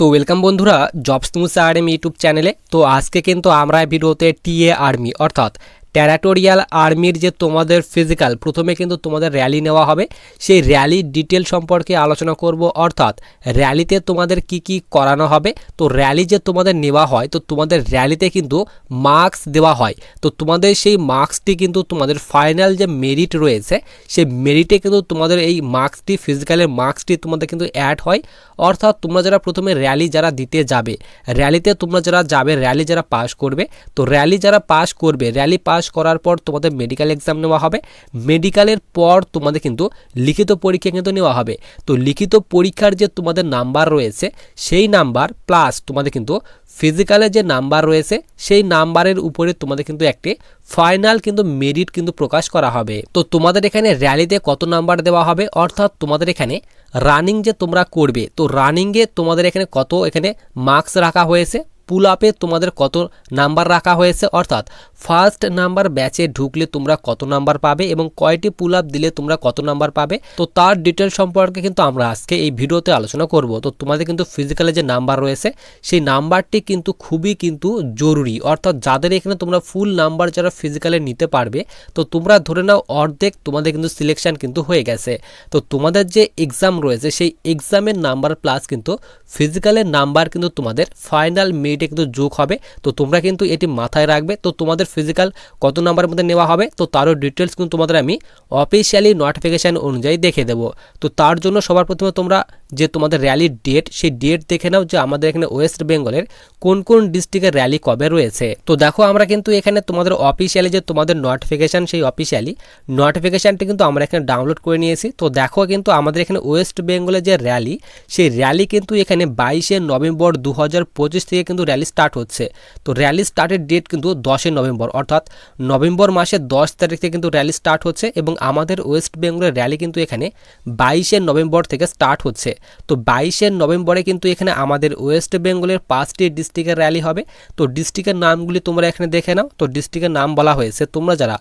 তো ওয়েলকাম বন্ধুরা jobs news RM YouTube চ্যানেলে তো আজকে কিন্তু আমরা ভিডিওতে টিএ আর্মি অর্থাৎ টেরাটোরিয়াল আর্মির যে তোমাদের ফিজিক্যাল প্রথমে কিন্তু তোমাদের র্যালি নেওয়া হবে। সেই র্যালির ডিটেল সম্পর্কে আলোচনা করব, অর্থাৎ র্যালিতে তোমাদের কি কি করানো হবে। তো র্যালি যে তোমাদের নেওয়া হয়, তো তোমাদের র্যালিতে কিন্তু মার্কস দেওয়া হয়। তো তোমাদের সেই মার্কসটি কিন্তু তোমাদের ফাইনাল যে মেরিট রয়েছে, সেই মেরিটে কিন্তু তোমাদের এই মার্কসটি ফিজিক্যালের মার্কসটি তোমাদের কিন্তু অ্যাড হয়। অর্থাৎ তোমরা যারা প্রথমে র্যালি যারা দিতে যাবে র্যালিতে তোমরা যারা যাবে র্যালি যারা পাস করবে, তো র্যালি যারা পাস করবে র্যালি পাস করার পর তোমাদের মেডিকেল এক্সাম নেওয়া হবে। মেডিকেলের পর তোমাদের কিন্তু লিখিত পরীক্ষা কিন্তু নেওয়া হবে। তো লিখিত পরীক্ষার যে তোমাদের নাম্বার রয়েছে, সেই নাম্বার প্লাস তোমাদের কিন্তু ফিজিক্যালের যে নাম্বার রয়েছে, সেই নাম্বারের উপরে তোমাদের কিন্তু একটি ফাইনাল কিন্তু মেরিট কিন্তু প্রকাশ করা হবে। তো তোমাদের এখানে র্যালিতে কত নাম্বার দেওয়া হবে? অর্থাৎ তোমাদের এখানে রানিং যে তোমরা করবে, তো রানিংয়ে তোমাদের এখানে কত এখানে মার্কস রাখা হয়েছে? পুল আপে তোমাদের কত নাম্বার রাখা হয়েছে? অর্থাৎ ফার্স্ট নাম্বার ব্যাচে ঢুকলে তোমরা কত নাম্বার পাবে এবং কয়টি পুল আপ দিলে তোমরা কত নাম্বার পাবে? তো তার ডিটেল সম্পর্কে কিন্তু আমরা আজকে এই ভিডিওতে আলোচনা করব। তো তোমাদের কিন্তু ফিজিক্যালে যে নাম্বার রয়েছে, সেই নাম্বারটি কিন্তু খুবই কিন্তু জরুরি। অর্থাৎ যাদের এখানে তোমরা ফুল নাম্বার যারা ফিজিক্যালে নিতে পারবে, তো তোমরা ধরে নাও অর্ধেক তোমাদের কিন্তু সিলেকশন কিন্তু হয়ে গেছে। তো তোমাদের যে এক্সাম রয়েছে, সেই এক্সামের নাম্বার প্লাস কিন্তু ফিজিক্যালের নাম্বার কিন্তু তোমাদের ফাইনাল মেরিটে কিন্তু যোগ হবে। তো তোমরা কিন্তু এটি মাথায় রাখবে। তো তোমাদের ফিজিক্যাল কত নাম্বারের মধ্যে নেওয়া হবে, তো তারও ডিটেলস কিন্তু তোমাদের আমি অফিসিয়ালি নোটিফিকেশান অনুযায়ী দেখে দেবো। তো তার জন্য সবার প্রথমে তোমরা যে তোমাদের র্যালির ডেট সেই ডেট দেখে নাও যে আমাদের এখানে ওয়েস্ট বেঙ্গলের কোন কোন ডিস্ট্রিক্টের র্যালি কবে রয়েছে। তো দেখো আমরা কিন্তু এখানে তোমাদের অফিসিয়ালি যে তোমাদের নোটিফিকেশান সেই অফিসিয়ালি নোটিফিকেশানটি কিন্তু আমরা এখানে ডাউনলোড করে নিয়েছি। তো দেখো কিন্তু আমাদের এখানে ওয়েস্ট বেঙ্গলের যে র্যালি সেই র্যালি কিন্তু এখানে বাইশে নভেম্বর দু হাজার পঁচিশ থেকে কিন্তু র্যালি স্টার্ট হচ্ছে। তো র্যালি স্টার্টের ডেট কিন্তু দশই নভেম্বর। অর্থাৎ নভেম্বর মাসের দশ তারিখ থেকে কিন্তু র্যালি স্টার্ট হচ্ছে এবং আমাদের ওয়েস্ট বেঙ্গলের র্যালি কিন্তু এখানে বাইশে নভেম্বর থেকে স্টার্ট হচ্ছে। তো বাইশে নভেম্বরে কিন্তু এখানে আমাদের ওয়েস্ট বেঙ্গলের পাঁচটি ডিস্ট্রিক্টের র্যালি হবে। তো ডিস্ট্রিক্টের নামগুলি তোমরা এখানে দেখে নাও। তো ডিস্ট্রিক্টের নাম বলা হয়েছে তোমরা যারা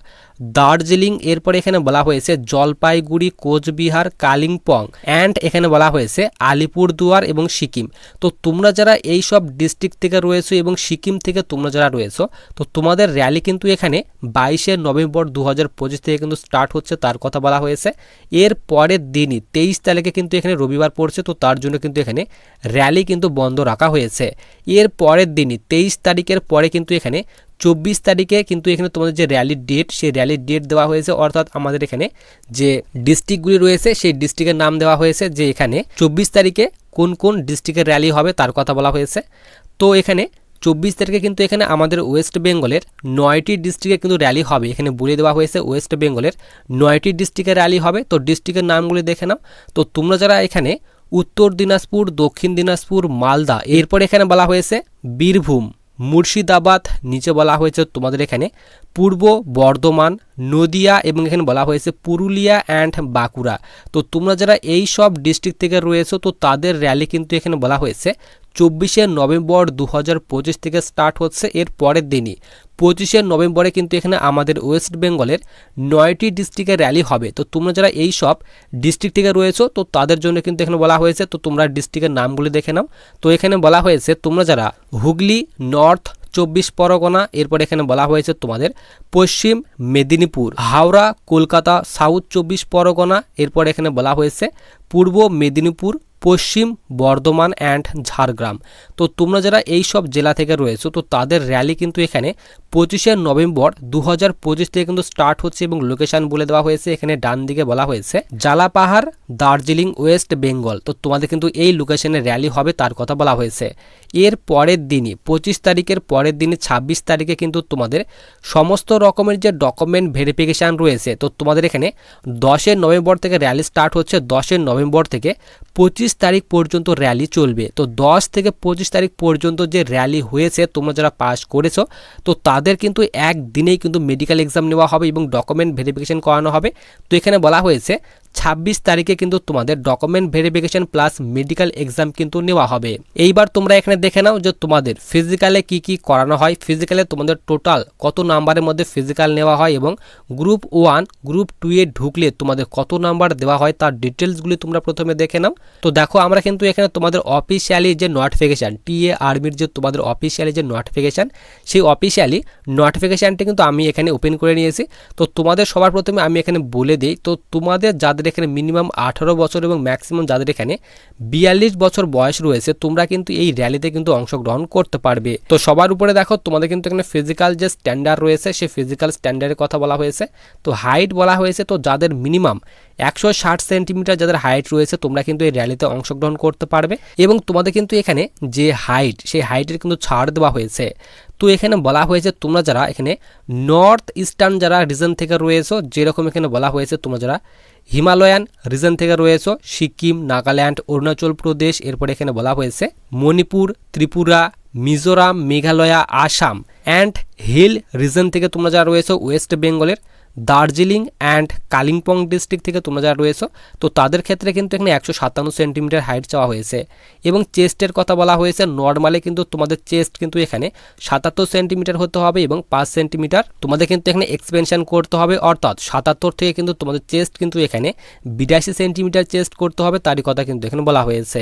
দার্জিলিং, এরপরে এখানে বলা হয়েছে জলপাইগুড়ি, কোচবিহার, কালিম্পং অ্যান্ড এখানে বলা হয়েছে আলিপুরদুয়ার এবং সিকিম। তো তোমরা যারা এই সব ডিস্ট্রিক্ট থেকে রয়েছো এবং সিকিম থেকে তোমরা যারা রয়েছো, তো তোমাদের র্যালি কিন্তু এখানে বাইশে নভেম্বর দু হাজার পঁচিশ থেকে কিন্তু স্টার্ট হচ্ছে, তার কথা বলা হয়েছে। এর পরের দিনই, তেইশ তারিখে কিন্তু এখানে রবিবার পড়ছে, তো তার জন্য কিন্তু এখানে র্যালি কিন্তু বন্ধ রাখা হয়েছে। এর পরের দিনই, তেইশ তারিখের পরে কিন্তু এখানে চব্বিশ তারিখে কিন্তু এখানে তোমাদের যে র্যালির ডেট সেই র্যালির ডেট দেওয়া হয়েছে। অর্থাৎ আমাদের এখানে যে ডিস্ট্রিক্টগুলি রয়েছে, সেই ডিস্ট্রিক্টের নাম দেওয়া হয়েছে যে এখানে চব্বিশ তারিখে কোন কোন ডিস্ট্রিক্টের র্যালি হবে তার কথা বলা হয়েছে। তো এখানে চব্বিশ তারিখে কিন্তু এখানে আমাদের ওয়েস্ট বেঙ্গলের নয়টি ডিস্ট্রিক্টে কিন্তু র্যালি হবে। এখানে বলে দেওয়া হয়েছে ওয়েস্ট বেঙ্গলের নয়টি ডিস্ট্রিক্টের র্যালি হবে। তো ডিস্ট্রিক্টের নামগুলি দেখে নাও। তো তোমরা যারা এখানে উত্তর দিনাজপুর, দক্ষিণ দিনাজপুর, মালদা, এরপর এখানে বলা হয়েছে বীরভূম। মুর্শিদাবাদ, নিচে বলা হয়েছে তোমাদের এখানে, পূর্ব বর্ধমান, নদিয়া এবং এখানে বলা হয়েছে পুরুলিয়া অ্যান্ড বাঁকুড়া। তো তোমরা যারা এই সব ডিস্ট্রিক্ট থেকে রয়েছো, তো তাদের র্যালি কিন্তু এখানে বলা হয়েছে। চব্বিশে নভেম্বর দু হাজার পঁচিশ থেকে স্টার্ট হচ্ছে এর পরের দিনই। পঁচিশে নভেম্বরে কিন্তু এখানে আমাদের ওয়েস্ট বেঙ্গলের নয়টি ডিস্ট্রিক্টের র্যালি হবে। তো তোমরা যারা এই সব ডিস্ট্রিক্ট থেকে রয়েছো, তো তাদের জন্য কিন্তু এখানে বলা হয়েছে, তো তোমরা ডিস্ট্রিক্টের নামগুলি দেখে নাও। তো এখানে বলা হয়েছে, তোমরা যারা হুগলি নর্থ চব্বিশ পরগনা, এরপর এখানে বলা হয়েছে তোমাদের পশ্চিম মেদিনীপুর, হাওড়া, কলকাতা সাউথ চব্বিশ পরগনা, এরপর এখানে বলা হয়েছে পূর্ব মেদিনীপুর পশ্চিম, বর্ধমান অ্যান্ড ঝাড়গ্রাম। তো তোমরা যারা এই সব জেলা থেকে রয়েছো, তো তাদের র্যালি কিন্তু এখানে পঁচিশে নভেম্বর দু হাজার পঁচিশ থেকে কিন্তু স্টার্ট হচ্ছে এবং লোকেশান বলে দেওয়া হয়েছে। এখানে ডান দিকে বলা হয়েছে, জালাপাহাড়, দার্জিলিং, ওয়েস্ট বেঙ্গল। তো তোমাদের কিন্তু এই লোকেশনে র্যালি হবে তার কথা বলা হয়েছে। এর পরের দিনই, পঁচিশ তারিখের পরের দিনে ছাব্বিশ তারিখে কিন্তু তোমাদের সমস্ত রকমের যে ডকুমেন্ট ভেরিফিকেশান রয়েছে, তো তোমাদের এখানে দশের নভেম্বর থেকে র্যালি স্টার্ট হচ্ছে। দশের নভেম্বর থেকে পঁচিশ তারিখ পর্যন্ত র্যালি চলবে। তো দশ থেকে পঁচিশ তারিখ পর্যন্ত যে র্যালি হয়েছে, তোমরা যারা পাস করেছ, তো তাদের কিন্তু একদিনেই কিন্তু মেডিকেল এক্সাম নেওয়া হবে এবং ডকুমেন্ট ভেরিফিকেশন করানো হবে। তো এখানে বলা হয়েছে ছাব্বিশ তারিখে কিন্তু তোমাদের document verification plus medical exam কিন্তু নেওয়া হবে। এইবার তোমরা এখানে দেখে নাও যে তোমাদের ফিজিক্যালে কি কি করানো হয়। ফিজিক্যালে তোমাদের টোটাল কত নাম্বারের মধ্যে ফিজিক্যাল নেওয়া হয় এবং গ্রুপ ওয়ান গ্রুপ টু এ ঢুকলে তোমাদের কত নাম্বার দেওয়া হয় তার ডিটেলসগুলি তোমরা প্রথমে দেখে নাও। তো দেখো আমরা কিন্তু এখানে তোমাদের অফিসিয়ালি যে নোটিফিকেশান টিএ আর্মির যে তোমাদের অফিসিয়ালি যে নোটিফিকেশান সেই অফিসিয়ালি নোটিফিকেশানটি কিন্তু আমি এখানে ওপেন করে নিয়েছি। তো তোমাদের সবার প্রথমে আমি এখানে বলে দিই, তো তোমাদের যাদের এখানে মিনিমাম আঠারো বছর এবং ম্যাক্সিমাম যাদের এখানে বিয়াল্লিশ বছর বয়স রয়েছে, তোমরা কিন্তু এই র্যালিতে কিন্তু অংশগ্রহণ করতে পারবে। তো সবার উপরে দেখো, তোমাদের কিন্তু এখানে ফিজিক্যাল যে স্ট্যান্ডার্ড রয়েছে সেই ফিজিক্যাল স্ট্যান্ডার্ডের কথা বলা হয়েছে। তো হাইট বলা হয়েছে, তো যাদের মিনিমাম একশো ষাট সেন্টিমিটার যাদের হাইট রয়েছে, তোমরা কিন্তু এই র্যালিতে অংশগ্রহণ করতে পারবে। এবং তোমাদের কিন্তু এখানে যে হাইট সেই হাইটের কিন্তু ছাড় দেওয়া হয়েছে। তো এখানে বলা হয়েছে, তোমরা যারা এখানে নর্থ ইস্টার্ন যারা রিজন থেকে রয়েছো, যেরকম এখানে বলা হয়েছে, তোমরা যারা হিমালয়ান রিজন থেকে রয়েছে সিকিম, নাগাল্যান্ড, অরুণাচল প্রদেশ। এরপর এখানে বলা হয়েছে Manipur, Tripura, Mizoram, Meghalaya, Assam. And hill region থেকে তোমরা যারা রয়েছে ওয়েস্ট বেঙ্গলের দার্জিলিং অ্যান্ড কালিম্পং ডিস্ট্রিক্ট থেকে তোমরা যারা রয়েছো, তো তাদের ক্ষেত্রে কিন্তু এখানে একশো সাতান্ন সেন্টিমিটার হাইট চাওয়া হয়েছে। এবং চেস্টের কথা বলা হয়েছে, নর্মালে কিন্তু তোমাদের চেস্ট কিন্তু এখানে সাতাত্তর সেন্টিমিটার হতে হবে এবং পাঁচ সেন্টিমিটার তোমাদের কিন্তু এখানে এক্সপেনশন করতে হবে। অর্থাৎ সাতাত্তর থেকে কিন্তু তোমাদের চেস্ট কিন্তু এখানে বিরাশি সেন্টিমিটার চেস্ট করতে হবে, তারই কথা কিন্তু এখানে বলা হয়েছে।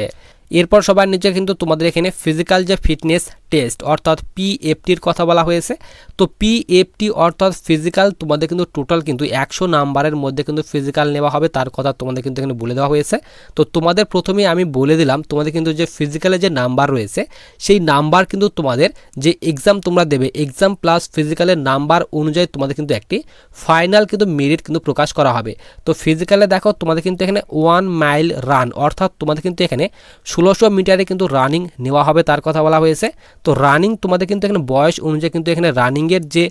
এরপর সবার নিচে কিন্তু তোমাদের এখানে ফিজিক্যাল যে ফিটনেস টেস্ট অর্থাৎ পিএফটির কথা বলা হয়েছে। তো পিএফটি অর্থাৎ ফিজিক্যাল তোমাদের কিন্তু টোটাল কিন্তু একশো নাম্বারের মধ্যে কিন্তু ফিজিক্যাল নেওয়া হবে, তার কথা তোমাদের কিন্তু এখানে বলে দেওয়া হয়েছে। তো তোমাদের প্রথমেই আমি বলে দিলাম, তোমাদের কিন্তু যে ফিজিক্যালের যে নাম্বার রয়েছে, সেই নাম্বার কিন্তু তোমাদের যে এক্সাম তোমরা দেবে এক্সাম প্লাস ফিজিক্যালের নাম্বার অনুযায়ী তোমাদের কিন্তু একটি ফাইনাল কিন্তু মেরিট কিন্তু প্রকাশ করা হবে। তো ফিজিক্যালে দেখো তোমাদের কিন্তু এখানে ওয়ান মাইল রান অর্থাৎ তোমাদের কিন্তু এখানে ষোলোশো মিটারে কিন্তু রানিং নেওয়া হবে তার কথা বলা হয়েছে। তো রানিং তোমাদের কিন্তু এখানে বয়স অনুযায়ী কিন্তু এখানে রানিংয়ের যে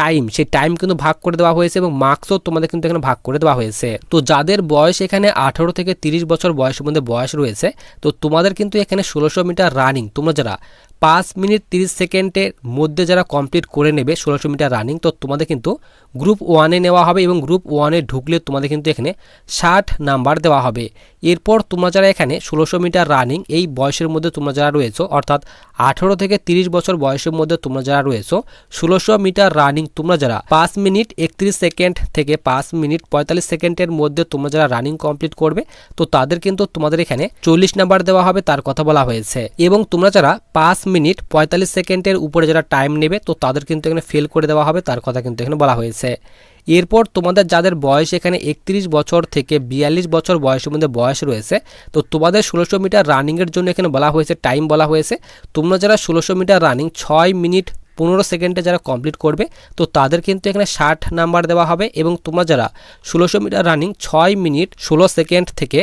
টাইম সেই টাইম কিন্তু ভাগ করে দেওয়া হয়েছে এবং মার্কসও তোমাদের কিন্তু এখানে ভাগ করে দেওয়া হয়েছে। তো যাদের বয়স এখানে আঠারো থেকে তিরিশ বছর বয়সের মধ্যে বয়স রয়েছে, তো তোমাদের কিন্তু এখানে ষোলোশো মিটার রানিং তোমরা যারা পাঁচ মিনিট তিরিশ সেকেন্ডের মধ্যে যারা কমপ্লিট করে নেবে ষোলোশো মিটার রানিং তো তোমাদের কিন্তু গ্রুপ ওয়ানে নেওয়া হবে এবং গ্রুপ ওয়ানে ঢুকলে তোমাদের কিন্তু এখানে ষাট নাম্বার দেওয়া হবে। এরপর তোমরা যারা এখানে ষোলোশো মিটার রানিং এই বয়সের মধ্যে তোমরা যারা রয়েছো, অর্থাৎ আঠেরো থেকে তিরিশ বছর বয়সের মধ্যে তোমরা যারা রয়েছো, ষোলোশো মিটার রানিং তোমরা যারা পাঁচ মিনিট একত্রিশ সেকেন্ড থেকে পাঁচ মিনিট পঁয়তাল্লিশ সেকেন্ডের মধ্যে তোমরা যারা রানিং কমপ্লিট করবে, তো তাদের কিন্তু তোমাদের এখানে চল্লিশ নাম্বার দেওয়া হবে, তার কথা বলা হয়েছে। এবং তোমরা যারা পাঁচ মিনিট পঁয়তাল্লিশ সেকেন্ডের উপরে যারা টাইম নেবে, তো তাদের কিন্তু এখানে ফেল করে দেওয়া হবে, তার কথা কিন্তু এখানে বলা হয়েছে। এরপর তোমাদের যাদের বয়স এখানে একত্রিশ বছর থেকে বিয়াল্লিশ বছর বয়সের মধ্যে বয়স রয়েছে, তো তোমাদের ষোলোশো মিটার রানিংয়ের জন্য এখানে বলা হয়েছে টাইম বলা হয়েছে। তোমরা যারা ষোলোশো মিটার রানিং ছয় মিনিট পনেরো সেকেন্ডে যারা কমপ্লিট করবে, তো তাদের কিন্তু এখানে ষাট নাম্বার দেওয়া হবে এবং তোমরা যারা ষোলোশো মিটার রানিং ছয় মিনিট ষোলো সেকেন্ড থেকে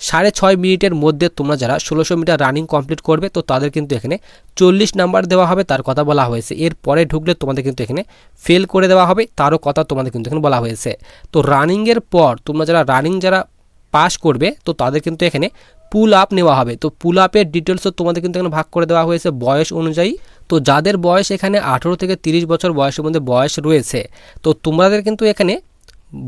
সাড়ে ছয় মিনিটের মধ্যে তোমরা যারা ষোলোশো মিটার রানিং কমপ্লিট করবে, তো তাদের কিন্তু এখানে চল্লিশ নাম্বার দেওয়া হবে, তার কথা বলা হয়েছে। এর পরে ঢুকলে তোমাদের কিন্তু এখানে ফেল করে দেওয়া হবে, তারও কথা তোমাদের কিন্তু এখানে বলা হয়েছে। তো রানিংয়ের পর তোমরা যারা রানিং যারা পাস করবে, তো তাদের কিন্তু এখানে পুল আপ নেওয়া হবে। তো পুল আপের ডিটেলসও তোমাদের কিন্তু এখানে ভাগ করে দেওয়া হয়েছে বয়স অনুযায়ী। তো যাদের বয়স এখানে আঠেরো থেকে তিরিশ বছর বয়সের মধ্যে বয়স রয়েছে, তো তোমাদের কিন্তু এখানে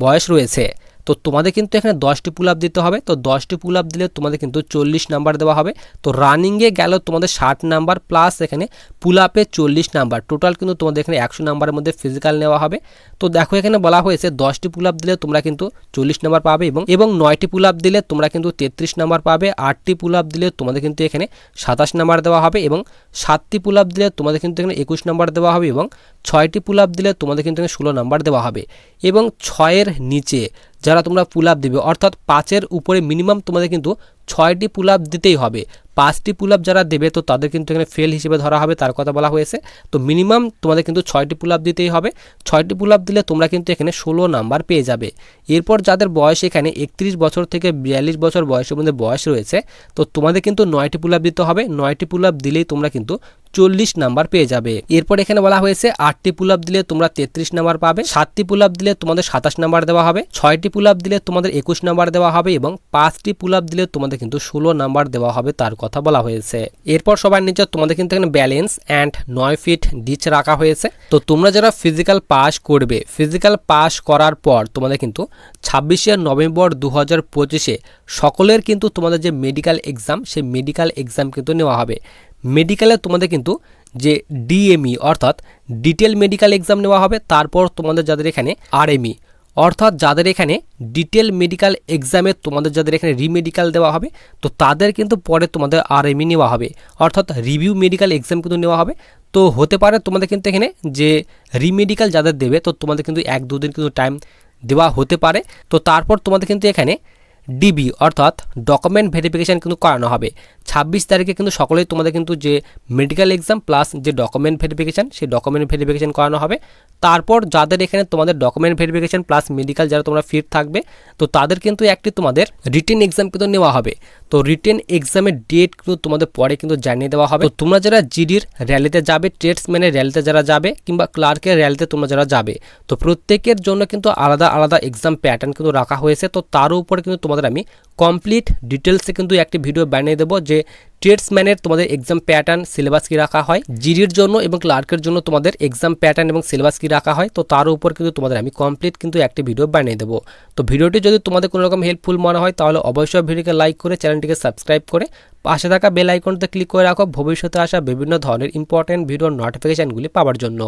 বয়স রয়েছে। তো তোমাদের কিন্তু এখানে দশটি পুল আপ দিতে হবে। তো দশটি পুল আপ দিলে তোমাদের কিন্তু চল্লিশ নাম্বার দেওয়া হবে। তো রানিংয়ে গেল তোমাদের ষাট নাম্বার প্লাস এখানে পুল আপে চল্লিশ নাম্বার টোটাল কিন্তু তোমাদের এখানে একশো নাম্বারের মধ্যে ফিজিক্যাল নেওয়া হবে। তো দেখো এখানে বলা হয়েছে দশটি পুল আপ দিলে তোমরা কিন্তু চল্লিশ নাম্বার পাবে এবং এবং নয়টি পুল আপ দিলে তোমরা কিন্তু তেত্রিশ নাম্বার পাবে। আটটি পুল আপ দিলে তোমাদের কিন্তু এখানে সাতাশ নাম্বার দেওয়া হবে এবং সাতটি পুল আপ দিলে তোমাদের কিন্তু এখানে একুশ নাম্বার দেওয়া হবে এবং ছয়টি পুল আপ দিলে তোমাদের কিন্তু ষোলো নাম্বার দেওয়া হবে। এবং ছয়ের নিচে যারা তোমরা পুল আপ দেবে, অর্থাৎ পাঁচের উপরে মিনিমাম তোমাদের কিন্তু ছয়টি পুল আপ দিতেই হবে। পাঁচটি পুল আপ যারা দেবে, তো তাদের কিন্তু এখানে ফেল হিসেবে ধরা হবে, তার কথা বলা হয়েছে। তো মিনিমাম তোমাদের কিন্তু ছয়টি পুল আপ দিতেই হবে। ছয়টি পুল আপ দিলে তোমরা কিন্তু এখানে ষোলো নাম্বার পেয়ে যাবে। এরপর যাদের বয়স এখানে একত্রিশ বছর থেকে বিয়াল্লিশ বছর বয়সের মধ্যে বয়স রয়েছে, তো তোমাদের কিন্তু নয়টি পুল আপ দিতে হবে। নয়টি পুল আপ দিলেই তোমরা কিন্তু চল্লিশ নাম্বার পেয়ে যাবে। এরপর এখানে বলা হয়েছে, আটটি পুল আপ দিলে তোমরা তেত্রিশ নাম্বার পাবে। সাতটি পুল আপ দিলে তোমাদের সাতাশ নাম্বার দেওয়া হবে। ছয়টি পুল আপ দিলে তোমাদের একুশ নাম্বার দেওয়া হবে এবং পাঁচটি পুল আপ দিলে তোমাদের কিন্তু ষোলো নাম্বার দেওয়া হবে, তার কথা কথা বলা হয়েছে। এরপর সবার নিচে তোমাদের কিন্তু এখানে ব্যালেন্স অ্যান্ড নয় ফিট ডিচ রাখা হয়েছে। তো তোমরা যারা ফিজিক্যাল পাস করবে ফিজিক্যাল পাস করার পর তোমাদের কিন্তু ছাব্বিশে নভেম্বর দু হাজার পঁচিশে সকলের কিন্তু তোমাদের যে মেডিকেল এক্সাম সেই মেডিকেল এক্সাম কিন্তু নেওয়া হবে। মেডিকেলে তোমাদের কিন্তু যে ডিএমই অর্থাৎ ডিটেল মেডিকেল এক্সাম নেওয়া হবে, তারপর তোমাদের যাদের এখানে আরএমই অর্থাৎ যাদের এখানে ডিটেল মেডিকেল এক্সামে তোমাদের যাদের এখানে রিমেডিকেল দেওয়া হবে, তো তাদের কিন্তু পরে তোমাদের আর আরএমই নেওয়া হবে। অর্থাৎ রিভিউ মেডিকেল এক্সাম কিন্তু নেওয়া হবে। তো হতে পারে তোমাদের কিন্তু এখানে যে রিমেডিকেল যাদের দেবে, তো তোমাদের কিন্তু এক দুদিন কিন্তু টাইম দেওয়া হতে পারে। তো তারপর তোমাদের কিন্তু এখানে ডিবি অর্থাৎ ডকুমেন্ট ভেরিফিকেশান কিন্তু করানো হবে। ছাব্বিশ তারিখে কিন্তু সকলেই তোমাদের কিন্তু যে মেডিকেল এক্সাম প্লাস যে ডকুমেন্ট ভেরিফিকেশান সেই ডকুমেন্ট ভেরিফিকেশান করানো হবে। তারপর যাদের এখানে তোমাদের ডকুমেন্ট ভেরিফিকেশান প্লাস মেডিকেল যারা তোমরা ফিট থাকবে, তো তাদের কিন্তু একটি তোমাদের রিটেন এক্সাম কিন্তু নেওয়া হবে। তো রিটেন এক্সামের ডেট কিন্তু তোমাদের পরে কিন্তু জানিয়ে দেওয়া হবে। তো তোমরা যারা জিডির র্যালিতে যাবে ট্রেডসম্যানের র্যালিতে যারা যাবে, কিংবা ক্লার্কের র্যালিতে তোমরা যারা যাবে, তো প্রত্যেকের জন্য কিন্তু আলাদা আলাদা এক্সাম প্যাটার্ন কিন্তু রাখা হয়েছে। তো তার উপরে কিন্তু তোমাদের আমি কমপ্লিট ডিটেলসে কিন্তু একটি ভিডিও বানিয়ে দেবো যে ট্রেডসম্যানের তোমাদের এক্সাম প্যাটার্ন সিলেবাস কি রাখা হয় জিডির জন্য এবং ক্লার্কের জন্য তোমাদের এক্সাম প্যাটার্ন এবং সিলেবাস কি রাখা হয়, তো তার উপর কিন্তু তোমাদের আমি কমপ্লিট কিন্তু একটি ভিডিও বানিয়ে দেবো। তো ভিডিওটি যদি তোমাদের কোনো রকম হেল্পফুল মনে হয়, তাহলে অবশ্যই ভিডিওকে লাইক করে চ্যানেলটিকে সাবস্ক্রাইব করে পাশে থাকা বেল আইকনতে ক্লিক করে রাখো। ভবিষ্যতে আসা বিভিন্ন ধরনের ইম্পর্টেন্ট ভিডিওর নোটিফিকেশানগুলি পাওয়ার জন্য।